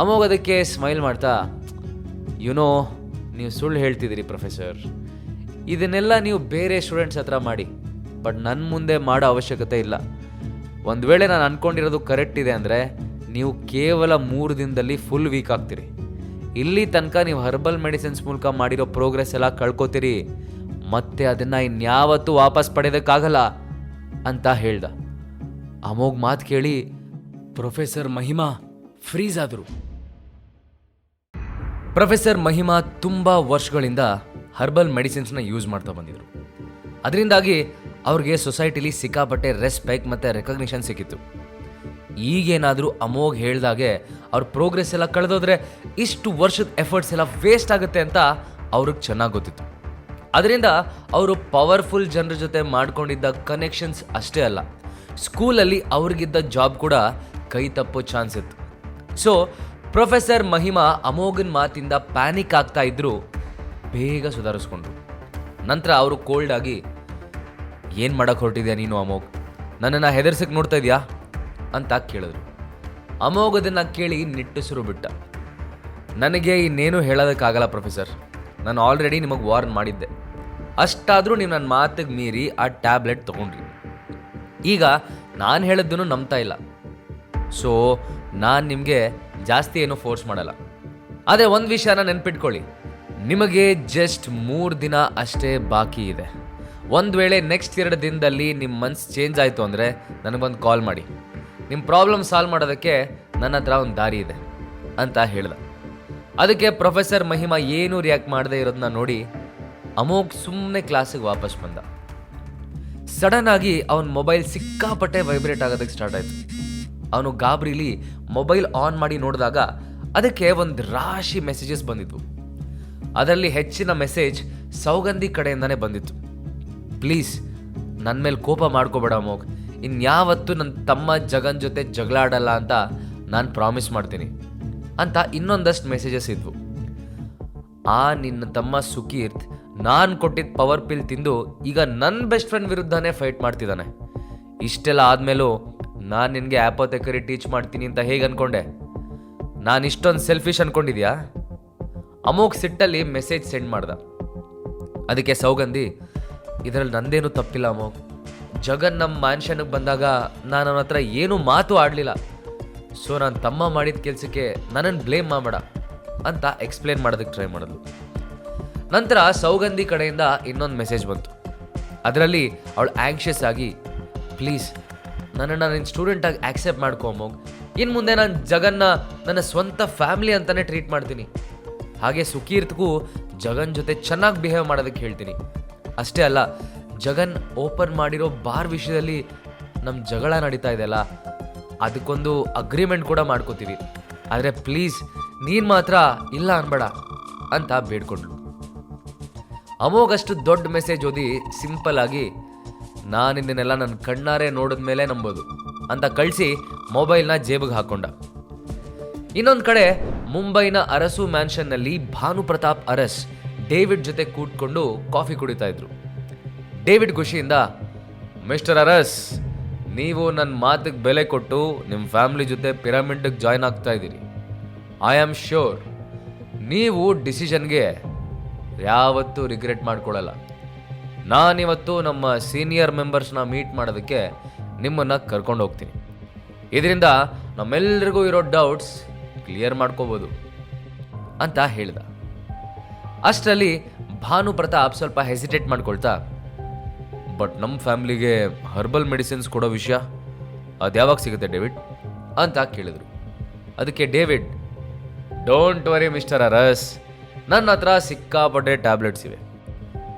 ಅಮೋಘ್ ಅದಕ್ಕೆ ಸ್ಮೈಲ್ ಮಾಡ್ತಾ ಯುನೋ ನೀವು ಸುಳ್ಳು ಹೇಳ್ತಿದ್ದೀರಿ ಪ್ರೊಫೆಸರ್ ಇದನ್ನೆಲ್ಲ ನೀವು ಬೇರೆ ಸ್ಟೂಡೆಂಟ್ಸ್ ಹತ್ರ ಮಾಡಿ ಬಟ್ ನನ್ನ ಮುಂದೆ ಮಾಡೋ ಅವಶ್ಯಕತೆ ಇಲ್ಲ. ಒಂದು ವೇಳೆ ನಾನು ಅಂದ್ಕೊಂಡಿರೋದು ಕರೆಕ್ಟ್ ಇದೆ ಅಂದರೆ, ನೀವು ಕೇವಲ ಮೂರು ದಿನದಲ್ಲಿ ಫುಲ್ ವೀಕ್ ಆಗ್ತೀರಿ. ಇಲ್ಲಿ ತನಕ ನೀವು ಹರ್ಬಲ್ ಮೆಡಿಸಿನ್ಸ್ ಮೂಲಕ ಮಾಡಿರೋ ಪ್ರೋಗ್ರೆಸ್ ಎಲ್ಲ ಕಳ್ಕೊತೀರಿ. ಮತ್ತೆ ಅದನ್ನು ಇನ್ಯಾವತ್ತೂ ವಾಪಸ್ ಪಡೆಯೋದಕ್ಕಾಗಲ್ಲ, ಅಂತ ಹೇಳ್ದ. ಅಮೋಗ್ ಮಾತು ಕೇಳಿ ಪ್ರೊಫೆಸರ್ ಮಹಿಮಾ ಫ್ರೀಸ್ ಆದರು ಪ್ರೊಫೆಸರ್ ಮಹಿಮಾ ತುಂಬ ವರ್ಷಗಳಿಂದ ಹರ್ಬಲ್ ಮೆಡಿಸಿನ್ಸ್ನ ಯೂಸ್ ಮಾಡ್ತಾ ಬಂದಿದ್ರು. ಅದರಿಂದಾಗಿ ಅವ್ರಿಗೆ ಸೊಸೈಟಿಲಿ ಸಿಕ್ಕಾಪಟ್ಟೆ ರೆಸ್ಪೆಕ್ಟ್ ಮತ್ತು ರೆಕಗ್ನಿಷನ್ ಸಿಕ್ಕಿತ್ತು. ಈಗೇನಾದರೂ ಅಮೋಘ್ ಹೇಳ್ದಾಗೆ ಅವ್ರ ಪ್ರೋಗ್ರೆಸ್ ಎಲ್ಲ ಕಳೆದೋದ್ರೆ ಇಷ್ಟು ವರ್ಷದ ಎಫರ್ಟ್ಸ್ ಎಲ್ಲ ವೇಸ್ಟ್ ಆಗುತ್ತೆ ಅಂತ ಅವ್ರಿಗೆ ಚೆನ್ನಾಗಿ ಗೊತ್ತಿತ್ತು. ಅದರಿಂದ ಅವರು ಪವರ್ಫುಲ್ ಜನರ ಜೊತೆ ಮಾಡ್ಕೊಂಡಿದ್ದ ಕನೆಕ್ಷನ್ಸ್ ಅಷ್ಟೇ ಅಲ್ಲ, ಸ್ಕೂಲಲ್ಲಿ ಅವ್ರಿಗಿದ್ದ ಜಾಬ್ ಕೂಡ ಕೈ ತಪ್ಪೋ ಚಾನ್ಸ್ ಇತ್ತು. ಸೊ ಪ್ರೊಫೆಸರ್ ಮಹಿಮಾ ಅಮೋಘನ್ ಮಾತಿಂದ ಪ್ಯಾನಿಕ್ ಆಗ್ತಾ ಇದ್ರು. ಬೇಗ ಸುಧಾರಿಸ್ಕೊಂಡ್ರು. ನಂತರ ಅವರು ಕೋಲ್ಡ್ ಆಗಿ, ಏನು ಮಾಡೋಕ್ಕೆ ಹೊರಟಿದ್ಯಾ ನೀನು ಅಮೋಘ್? ನನ್ನನ್ನು ಹೆದರ್ಸಕ್ಕೆ ನೋಡ್ತಾ ಇದೆಯಾ? ಅಂತ ಕೇಳಿದ್ರು. ಅಮೋಘದನ್ನು ಕೇಳಿ ನಿಟ್ಟುಸಿರು ಬಿಟ್ಟ. ನನಗೆ ಇನ್ನೇನು ಹೇಳೋದಕ್ಕಾಗಲ್ಲ ಪ್ರೊಫೆಸರ್ ನಾನು ಆಲ್ರೆಡಿ ನಿಮಗೆ ವಾರ್ನ್ ಮಾಡಿದ್ದೆ. ಅಷ್ಟಾದರೂ ನೀವು ನನ್ನ ಮಾತಿಗೆ ಮೀರಿ ಆ ಟ್ಯಾಬ್ಲೆಟ್ ತೊಗೊಂಡ್ರಿ. ಈಗ ನಾನು ಹೇಳಿದ್ದನ್ನು ನಂಬ್ತಾ ಇಲ್ಲ. ಸೊ ನಾನು ನಿಮಗೆ ಜಾಸ್ತಿ ಏನೂ ಫೋರ್ಸ್ ಮಾಡಲ್ಲ. ಆದರೆ ಒಂದು ವಿಷಯನ ನೆನ್ಪಿಟ್ಕೊಳ್ಳಿ. ನಿಮಗೆ ಜಸ್ಟ್ ಮೂರು ದಿನ ಅಷ್ಟೇ ಬಾಕಿ ಇದೆ. ಒಂದು ವೇಳೆ ನೆಕ್ಸ್ಟ್ ಎರಡು ದಿನದಲ್ಲಿ ನಿಮ್ಮ ಮನ್ಸು ಚೇಂಜ್ ಆಯಿತು ಅಂದರೆ ನನಗೊಂದು ಕಾಲ್ ಮಾಡಿ. ನಿಮ್ಮ ಪ್ರಾಬ್ಲಮ್ ಸಾಲ್ವ್ ಮಾಡೋದಕ್ಕೆ ನನ್ನ ಹತ್ರ ಒಂದು ದಾರಿ ಇದೆ ಅಂತ ಹೇಳ್ದ. ಅದಕ್ಕೆ ಪ್ರೊಫೆಸರ್ ಮಹಿಮಾ ಏನೂ ರಿಯಾಕ್ಟ್ ಮಾಡದೇ ಇರೋದನ್ನ ನೋಡಿ ಅಮೋಘ್ ಸುಮ್ಮನೆ ಕ್ಲಾಸಿಗೆ ವಾಪಸ್ ಬಂದ. ಸಡನ್ ಆಗಿ ಅವನ ಮೊಬೈಲ್ ಸಿಕ್ಕಾಪಟ್ಟೆ ವೈಬ್ರೇಟ್ ಆಗೋದಕ್ಕೆ ಸ್ಟಾರ್ಟ್ ಆಯ್ತು. ಅವನು ಗಾಬರಿಲಿ ಮೊಬೈಲ್ ಆನ್ ಮಾಡಿ ನೋಡಿದಾಗ ಅದಕ್ಕೆ ಒಂದು ರಾಶಿ ಮೆಸೇಜಸ್ ಬಂದಿತ್ತು. ಅದರಲ್ಲಿ ಹೆಚ್ಚಿನ ಮೆಸೇಜ್ ಸೌಗಂಧಿ ಕಡೆಯಿಂದನೇ ಬಂದಿತ್ತು. ಪ್ಲೀಸ್ ನನ್ನ ಮೇಲೆ ಕೋಪ ಮಾಡ್ಕೋಬೇಡ ಮೋಗ್ ಇನ್ಯಾವತ್ತೂ ನನ್ನ ತಮ್ಮ ಜಗನ್ ಜೊತೆ ಜಗಳಾಡಲ್ಲ ಅಂತ ನಾನು ಪ್ರಾಮಿಸ್ ಮಾಡ್ತೀನಿ ಅಂತ ಇನ್ನೊಂದಷ್ಟು ಮೆಸೇಜಸ್ ಇದ್ವು. ಆ, ನಿನ್ನ ತಮ್ಮ ಸುಕೀರ್ತ್ ನಾನು ಕೊಟ್ಟಿದ್ದ ಪವರ್ ಪಿಲ್ ತಿಂದು ಈಗ ನನ್ನ ಬೆಸ್ಟ್ ಫ್ರೆಂಡ್ ವಿರುದ್ಧನೇ ಫೈಟ್ ಮಾಡ್ತಿದ್ದಾನೆ. ಇಷ್ಟೆಲ್ಲ ಆದಮೇಲೂ ನಾನು ನಿನಗೆ ಆ್ಯಪೋತೆಕರಿ ಟೀಚ್ ಮಾಡ್ತೀನಿ ಅಂತ ಹೇಗೆ ಅಂದ್ಕೊಂಡೆ ನಾನು ಇಷ್ಟೊಂದು ಸೆಲ್ಫಿಶ್ ಅಂದ್ಕೊಂಡಿದ್ಯಾ ಅಮೋಕ್ ಸಿಟ್ಟಲ್ಲಿ ಮೆಸೇಜ್ ಸೆಂಡ್ ಮಾಡ್ದ. ಅದಕ್ಕೆ ಸೌಗಂಧಿ, ಇದರಲ್ಲಿ ನಂದೇನು ತಪ್ಪಿಲ್ಲ ಅಮೋಕ್ ಜಗನ್ ನಮ್ಮ ಮ್ಯಾನ್ಷನ್ಗೆ ಬಂದಾಗ ನಾನು ಅವನ ಹತ್ರ ಏನೂ ಮಾತು ಆಡಲಿಲ್ಲ. ಸೊ ನಾನು ತಮ್ಮ ಮಾಡಿದ ಕೆಲಸಕ್ಕೆ ನನ್ನನ್ನು ಬ್ಲೇಮ್ ಮಾಡಬೇಡ ಅಂತ ಎಕ್ಸ್ಪ್ಲೇನ್ ಮಾಡೋದಕ್ಕೆ ಟ್ರೈ ಮಾಡಿದ್ಲು. ನಂತರ ಸೌಗಂಧಿ ಕಡೆಯಿಂದ ಇನ್ನೊಂದು ಮೆಸೇಜ್ ಬಂತು. ಅದರಲ್ಲಿ ಅವಳು ಆ್ಯಂಕ್ಷಿಯಸ್ ಆಗಿ ಪ್ಲೀಸ್ ನನ್ನನ್ನು ನಿನ್ನ ಸ್ಟೂಡೆಂಟಾಗಿ ಆಕ್ಸೆಪ್ಟ್ ಮಾಡ್ಕೊ ಅಮೋಘ್. ಇನ್ನು ಮುಂದೆ ನಾನು ಜಗನ್ನ, ನನ್ನ ಸ್ವಂತ ಫ್ಯಾಮಿಲಿ ಅಂತಲೇ ಟ್ರೀಟ್ ಮಾಡ್ತೀನಿ. ಹಾಗೆ ಸುಕೀರ್ತ್ಗೂ ಜಗನ್ ಜೊತೆ ಚೆನ್ನಾಗಿ ಬಿಹೇವ್ ಮಾಡೋದಕ್ಕೆ ಹೇಳ್ತೀನಿ. ಅಷ್ಟೇ ಅಲ್ಲ, ಜಗನ್ ಓಪನ್ ಮಾಡಿರೋ ಬಾರ್ ವಿಷಯದಲ್ಲಿ ನಮ್ಮ ಜಗಳ ನಡೀತಾ ಇದೆಯಲ್ಲ ಅದಕ್ಕೊಂದು ಅಗ್ರಿಮೆಂಟ್ ಕೂಡ ಮಾಡ್ಕೋತೀವಿ. ಆದರೆ ಪ್ಲೀಸ್ ನೀನು ಮಾತ್ರ ಇಲ್ಲ ಅನ್ಬೇಡ ಅಂತ ಬೇಡ್ಕೊಂಡ್ಳು ಅಮೋಘಷ್ಟು ದೊಡ್ಡ ಮೆಸೇಜ್ ಓದಿ ಸಿಂಪಲ್ ಆಗಿ ನಾನು ಇದನ್ನೆಲ್ಲ ನನ್ನ ಕಣ್ಣಾರೆ ನೋಡಿದ ಮೇಲೆ ನಂಬೋದು ಅಂತ ಕಳಿಸಿ ಮೊಬೈಲ್ನ ಜೇಬಿಗೆ ಹಾಕೊಂಡ. ಇನ್ನೊಂದು ಕಡೆ ಮುಂಬೈನ ಅರಸು ಮ್ಯಾನ್ಷನ್ನಲ್ಲಿ ಭಾನು ಪ್ರತಾಪ್ ಅರಸ್ ಡೇವಿಡ್ ಜೊತೆ ಕೂತ್ಕೊಂಡು ಕಾಫಿ ಕುಡಿತಾ ಇದ್ರು. ಡೇವಿಡ್ ಖುಷಿಯಿಂದ, ಮಿಸ್ಟರ್ ಅರಸ್, ನೀವು ನನ್ನ ಮಾತಿಗೆ ಬೆಲೆ ಕೊಟ್ಟು ನಿಮ್ಮ ಫ್ಯಾಮಿಲಿ ಜೊತೆ ಪಿರಮಿಡ್ಗೆ ಜಾಯ್ನ್ ಆಗ್ತಾ ಇದ್ದೀರಿ. I am sure. ನೀವು ಡಿಸಿಷನ್ಗೆ ಯಾವತ್ತೂ ರಿಗ್ರೆಟ್ ಮಾಡ್ಕೊಳ್ಳಲ್ಲ ನಾನಿವತ್ತು ನಮ್ಮ ಸೀನಿಯರ್ ಮೆಂಬರ್ಸ್ನ ಮೀಟ್ ಮಾಡೋದಕ್ಕೆ ನಿಮ್ಮನ್ನು ಕರ್ಕೊಂಡು ಹೋಗ್ತೀನಿ. ಇದರಿಂದ ನಮ್ಮೆಲ್ಲರಿಗೂ ಇರೋ ಡೌಟ್ಸ್ ಕ್ಲಿಯರ್ ಮಾಡ್ಕೋಬೋದು ಅಂತ ಹೇಳಿದ. ಅಷ್ಟರಲ್ಲಿ ಭಾನು ಪ್ರತಾಪ್ ಸ್ವಲ್ಪ ಹೆಸಿಟೇಟ್ ಮಾಡ್ಕೊಳ್ತಾ ಬಟ್ ನಮ್ಮ ಫ್ಯಾಮ್ಲಿಗೆ ಹರ್ಬಲ್ ಮೆಡಿಸಿನ್ಸ್ ಕೊಡೋ ವಿಷಯ ಅದು ಯಾವಾಗ ಸಿಗುತ್ತೆ ಡೇವಿಡ್ ಅಂತ ಕೇಳಿದ್ರು. ಅದಕ್ಕೆ David don't worry mister Aras ನನ್ನ ಹತ್ರ ಸಿಕ್ಕಾಪಟ್ಟೆ ಟ್ಯಾಬ್ಲೆಟ್ಸ್ ಇವೆ.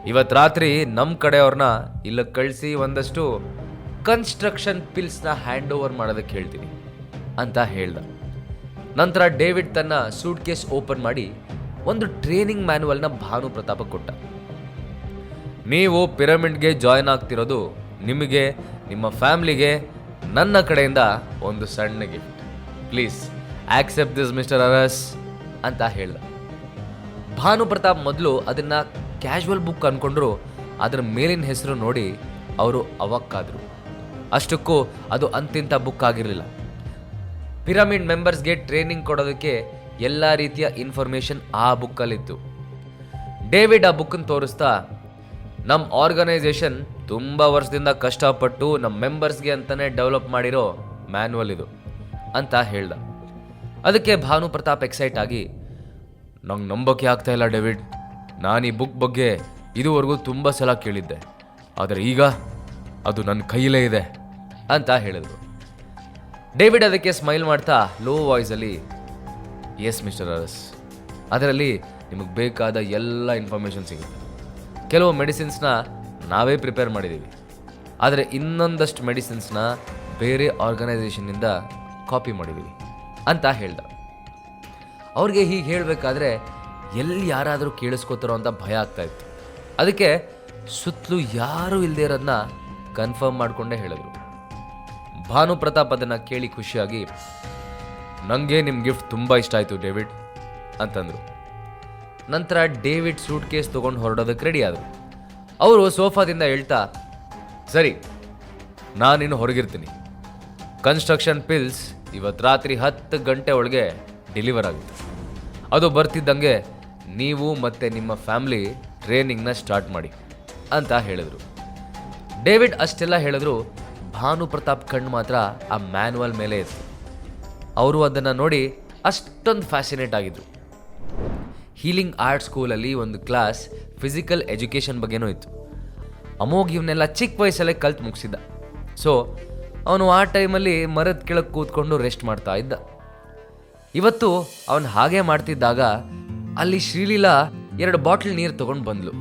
ಇವತ್ತು ರಾತ್ರಿ ನಮ್ಮ ಕಡೆಯವ್ರನ್ನ ಇಲ್ಲ ಕಳಿಸಿ ಒಂದಷ್ಟು ಕನ್ಸ್ಟ್ರಕ್ಷನ್ ಪಿಲ್ಸ್ನ ಹ್ಯಾಂಡ್ ಓವರ್ ಮಾಡೋದಕ್ಕೆ ಹೇಳ್ತೀನಿ ಅಂತ ಹೇಳ್ದ. ನಂತರ ಡೇವಿಡ್ ತನ್ನ ಸೂಟ್ ಕೇಸ್ ಓಪನ್ ಮಾಡಿ ಒಂದು ಟ್ರೈನಿಂಗ್ ಮ್ಯಾನುವಲ್ನ ಭಾನು ಪ್ರತಾಪ ಕೊಟ್ಟ. ನೀವು ಪಿರಮಿಡ್ಗೆ ಜಾಯ್ನ್ ಆಗ್ತಿರೋದು ನಿಮಗೆ, ನಿಮ್ಮ ಫ್ಯಾಮ್ಲಿಗೆ ನನ್ನ ಕಡೆಯಿಂದ ಒಂದು ಸಣ್ಣ gift please accept this mister Aras ಅಂತ ಹೇಳ್ದ. ಭಾನು ಪ್ರತಾಪ್ ಮೊದಲು ಅದನ್ನ ಕ್ಯಾಶುವಲ್ ಬುಕ್ ಅನ್ಕೊಂಡ್ರು ಅದರ ಮೇಲಿನ ಹೆಸರು ನೋಡಿ ಅವರು ಅವಕ್ಕಾದರು. ಅಷ್ಟಕ್ಕೂ ಅದು ಅಂತಿಂತ ಬುಕ್ ಆಗಿರಲಿಲ್ಲ. ಪಿರಮಿಡ್ ಮೆಂಬರ್ಸ್ಗೆ ಟ್ರೈನಿಂಗ್ ಕೊಡೋದಕ್ಕೆ ಎಲ್ಲ ರೀತಿಯ ಇನ್ಫಾರ್ಮೇಷನ್ ಆ ಬುಕ್ಕಲ್ಲಿತ್ತು ಡೇವಿಡ್ ಆ ಬುಕ್ಕನ್ನು ತೋರಿಸ್ತಾ ನಮ್ಮ ಆರ್ಗನೈಸೇಷನ್ ತುಂಬ ವರ್ಷದಿಂದ ಕಷ್ಟಪಟ್ಟು ನಮ್ಮ ಮೆಂಬರ್ಸ್ಗೆ ಅಂತಲೇ ಡೆವಲಪ್ ಮಾಡಿರೋ ಮ್ಯಾನ್ಯುವಲ್ ಇದು, ಅಂತ ಹೇಳ್ದ. ಅದಕ್ಕೆ ಭಾನು ಪ್ರತಾಪ್ ಎಕ್ಸೈಟ್ ಆಗಿ, ನಂಗೆ ನಂಬೋಕೆ ಆಗ್ತಾ ಇಲ್ಲ ಡೇವಿಡ್ ನಾನು ಈ ಬುಕ್ ಬಗ್ಗೆ ಇದುವರೆಗೂ ತುಂಬ ಸಲ ಕೇಳಿದ್ದೆ. ಆದರೆ ಈಗ ಅದು ನನ್ನ ಕೈಯಲ್ಲೇ ಇದೆ ಅಂತ ಹೇಳಿದರು. ಡೇವಿಡ್ ಅದಕ್ಕೆ ಸ್ಮೈಲ್ ಮಾಡ್ತಾ ಲೋ ವಾಯ್ಸಲ್ಲಿ ಎಸ್ ಮಿಸ್ಟರ್ ಅರಸ್ ಅದರಲ್ಲಿ ನಿಮಗೆ ಬೇಕಾದ ಎಲ್ಲ ಇನ್ಫಾರ್ಮೇಷನ್ ಸಿಗುತ್ತೆ. ಕೆಲವು ಮೆಡಿಸಿನ್ಸ್ನ ನಾವೇ ಪ್ರಿಪೇರ್ ಮಾಡಿದ್ದೀವಿ ಆದರೆ ಇನ್ನೊಂದಷ್ಟು ಮೆಡಿಸಿನ್ಸ್ನ ಬೇರೆ ಆರ್ಗನೈಸೇಷನ್ನಿಂದ ಕಾಪಿ ಮಾಡಿದ್ದೀವಿ ಅಂತ ಹೇಳ್ದ. ಅವ್ರಿಗೆ ಹೀಗೆ ಹೇಳಬೇಕಾದ್ರೆ ಎಲ್ಲಿ ಯಾರಾದರೂ ಕೇಳಿಸ್ಕೋತಾರೋ ಅಂತ ಭಯ ಆಗ್ತಾ ಇತ್ತು. ಅದಕ್ಕೆ ಸುತ್ತಲೂ ಯಾರೂ ಇಲ್ಲದೆ ಇರೋದನ್ನ ಕನ್ಫರ್ಮ್ ಮಾಡಿಕೊಂಡೇ ಹೇಳಿದ್ರು. ಭಾನು ಪ್ರತಾಪ್ ಅದನ್ನು ಕೇಳಿ ಖುಷಿಯಾಗಿ ನನಗೆ ನಿಮ್ಮ ಗಿಫ್ಟ್ ತುಂಬ ಇಷ್ಟ ಆಯಿತು ಡೇವಿಡ್, ಅಂತಂದರು. ನಂತರ ಡೇವಿಡ್ ಸೂಟ್ ಕೇಸ್ ತೊಗೊಂಡು ಹೊರಡೋದಕ್ಕೆ ರೆಡಿ ಆದರು. ಅವರು ಸೋಫಾದಿಂದ ಹೇಳ್ತಾ, ಸರಿ, ನಾನಿನ್ನು ಹೊರಗಿರ್ತೀನಿ. ಕನ್ಸ್ಟ್ರಕ್ಷನ್ ಪಿಲ್ಸ್ ಇವತ್ತು ರಾತ್ರಿ ಹತ್ತು ಗಂಟೆ ಒಳಗೆ ಡೆಲಿವರ್ ಆಗುತ್ತೆ. ಅದು ಬರ್ತಿದ್ದಂಗೆ ನೀವು ಮತ್ತು ನಿಮ್ಮ ಫ್ಯಾಮ್ಲಿ ಟ್ರೈನಿಂಗ್ನ ಸ್ಟಾರ್ಟ್ ಮಾಡಿ ಅಂತ ಹೇಳಿದರು. ಡೇವಿಡ್ ಅಷ್ಟೆಲ್ಲ ಹೇಳಿದ್ರು, ಭಾನು ಪ್ರತಾಪ್ ಕಣ್ಣು ಮಾತ್ರ ಆ ಮ್ಯಾನುವಲ್ ಮೇಲೆ ಇತ್ತು ಅವರು ಅದನ್ನು ನೋಡಿ ಅಷ್ಟೊಂದು ಫ್ಯಾಸಿನೇಟ್ ಆಗಿದ್ರು. ಹೀಲಿಂಗ್ ಆರ್ಟ್ ಸ್ಕೂಲಲ್ಲಿ ಒಂದು ಕ್ಲಾಸ್ ಫಿಸಿಕಲ್ ಎಜುಕೇಷನ್ ಬಗ್ಗೆನೂ ಇತ್ತು. ಅಮೋಘ್ ಇವನ್ನೆಲ್ಲ ಚಿಕ್ಕ ವಯಸ್ಸಲ್ಲೇ ಕಲ್ತು ಮುಗಿಸಿದ್ದ. ಸೊ ಅವನು ಆ ಟೈಮಲ್ಲಿ ಮರದ ಕೆಳಗೆ ಕೂತ್ಕೊಂಡು ರೆಸ್ಟ್ ಮಾಡ್ತಾ ಇದ್ದ. ಇವತ್ತು ಅವನು ಹಾಗೆ ಮಾಡ್ತಿದ್ದಾಗ ಅಲ್ಲಿ ಶ್ರೀಲೀಲಾ ಎರಡು ಬಾಟ್ಲ್ ನೀರು ತಗೊಂಡು ಬಂದ್ಲು.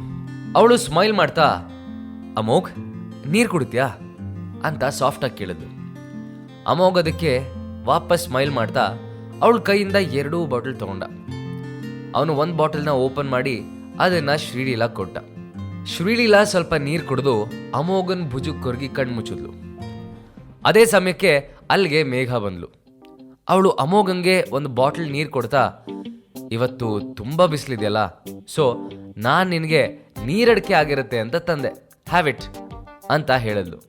ಅವಳು ಸ್ಮೈಲ್ ಮಾಡ್ತಾ, ಅಮೋಘ್, ನೀರು ಕುಡಿತ್ಯಾ? ಅಂತ ಸಾಫ್ಟಾಗಿ ಕೇಳಿದ್ಲು. ಅಮೋಘ್ ಅದಕ್ಕೆ ವಾಪಸ್ ಸ್ಮೈಲ್ ಮಾಡ್ತಾ, ಅವಳ ಕೈಯಿಂದ ಎರಡೂ ಬಾಟಲ್ ತಗೊಂಡ. ಅವನು ಒಂದು ಬಾಟಲ್ನ ಓಪನ್ ಮಾಡಿ ಅದನ್ನ ಶ್ರೀಲೀಲಾ ಕೊಟ್ಟ. ಶ್ರೀಲೀಲಾ ಸ್ವಲ್ಪ ನೀರು ಕುಡಿದು ಅಮೋಘನ್ ಭುಜಕ್ಕೆ ಕೊರಗಿ ಕಣ್ಣು ಮುಚ್ಚಿದ್ಲು. ಅದೇ ಸಮಯಕ್ಕೆ ಅಲ್ಲಿಗೆ ಮೇಘ ಬಂದ್ಲು. ಅವಳು ಅಮೋಘಂಗೆ ಒಂದು ಬಾಟಲ್ ನೀರು ಕೊಡ್ತಾ ಇವತ್ತು ತುಂಬ ಬಿಸಿಲಿದೆಯಲ್ಲ? ಸೊ ನಾನು ನಿನಗೆ ನೀರಡಿಕೆ ಆಗಿರುತ್ತೆ ಅಂತ ತಂದೆ. ಹ್ಯಾವ್ ಇಟ್ ಅಂತ ಹೇಳಿದ್ಲು.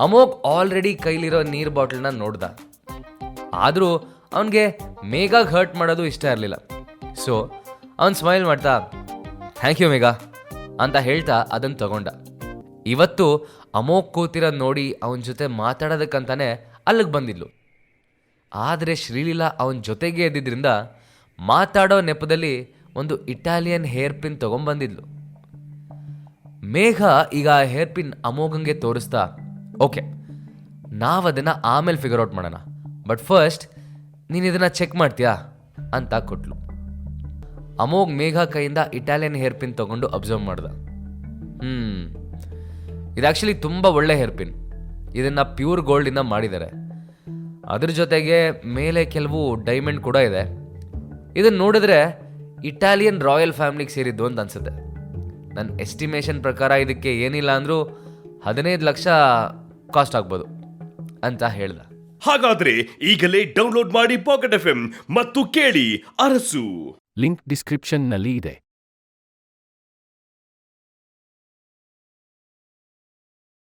ಅಮೋಕ್ ಆಲ್ರೆಡಿ ಕೈಲಿರೋ ನೀರು ಬಾಟ್ಲನ್ನ ನೋಡ್ದ. ಆದರೂ ಅವನಿಗೆ ಮೇಘಾಗ್ ಹರ್ಟ್ ಮಾಡೋದು ಇಷ್ಟ ಇರಲಿಲ್ಲ. ಸೊ ಅವನು ಸ್ಮೈಲ್ ಮಾಡ್ತಾ ಥ್ಯಾಂಕ್ ಯು ಮೇಘ ಅಂತ ಹೇಳ್ತಾ ಅದನ್ನು ತಗೊಂಡ. ಇವತ್ತು ಅಮೋಕ್ ಕೂತಿರೋದು ನೋಡಿ ಅವನ ಜೊತೆ ಮಾತಾಡೋದಕ್ಕಂತಾನೆ ಅಲ್ಲಿಗೆ ಬಂದಿದ್ಲು. ಆದರೆ ಶ್ರೀಲೀಲಾ ಅವನ ಜೊತೆಗೆ ಇದ್ದಿದ್ದರಿಂದ ಮಾತಾಡೋ ನೆಪದಲ್ಲಿ ಒಂದು ಇಟಾಲಿಯನ್ ಹೇರ್ ಪಿನ್ ತೊಗೊಂಬಂದಿದ್ಲು. ಮೇಘ ಈಗ ಆ ಹೇರ್ ಪಿನ್ ಅಮೋಘಂಗೆ ತೋರಿಸ್ತಾ, ಓಕೆ ನಾವು ಅದನ್ನು ಆಮೇಲೆ ಫಿಗರ್ ಔಟ್ ಮಾಡೋಣ. ಬಟ್ ಫಸ್ಟ್ ನೀನು ಇದನ್ನು ಚೆಕ್ ಮಾಡ್ತೀಯಾ? ಅಂತ ಕೊಟ್ಲು. ಅಮೋಘ್ ಮೇಘ ಕೈಯಿಂದ ಇಟಾಲಿಯನ್ ಹೇರ್ ಪಿನ್ ತೊಗೊಂಡು ಅಬ್ಸರ್ವ್ ಮಾಡ್ದ. ಹ್ಞೂ ಇದು ಆ್ಯಕ್ಚುಲಿ ತುಂಬ ಒಳ್ಳೆ ಹೇರ್ ಪಿನ್. ಇದನ್ನು ಪ್ಯೂರ್ ಗೋಲ್ಡಿಂದ ಮಾಡಿದ್ದಾರೆ. ಅದ್ರ ಜೊತೆಗೆ ಮೇಲೆ ಕೆಲವು ಡೈಮಂಡ್ ಕೂಡ ಇದೆ. ಇದನ್ನು ನೋಡಿದ್ರೆ ಇಟಾಲಿಯನ್ ರಾಯಲ್ ಫ್ಯಾಮಿಲಿಗೆ ಸೇರಿದ್ದು ಅಂತ ಅನ್ಸುತ್ತೆ. ನನ್ನ ಎಸ್ಟಿಮೇಷನ್ ಪ್ರಕಾರ ಇದಕ್ಕೆ ಏನಿಲ್ಲ ಅಂದರೂ ಹದಿನೈದು ಲಕ್ಷ ಕಾಸ್ಟ್ ಆಗ್ಬೋದು ಅಂತ ಹೇಳ್ದ. ಹಾಗಾದ್ರೆ ಈಗಲೇ ಡೌನ್ಲೋಡ್ ಮಾಡಿ ಪಾಕೆಟ್ ಎಫ್ ಮತ್ತು ಕೇಳಿ ಅರಸು. ಲಿಂಕ್ ಡಿಸ್ಕ್ರಿಪ್ಷನ್ನಲ್ಲಿ ಇದೆ.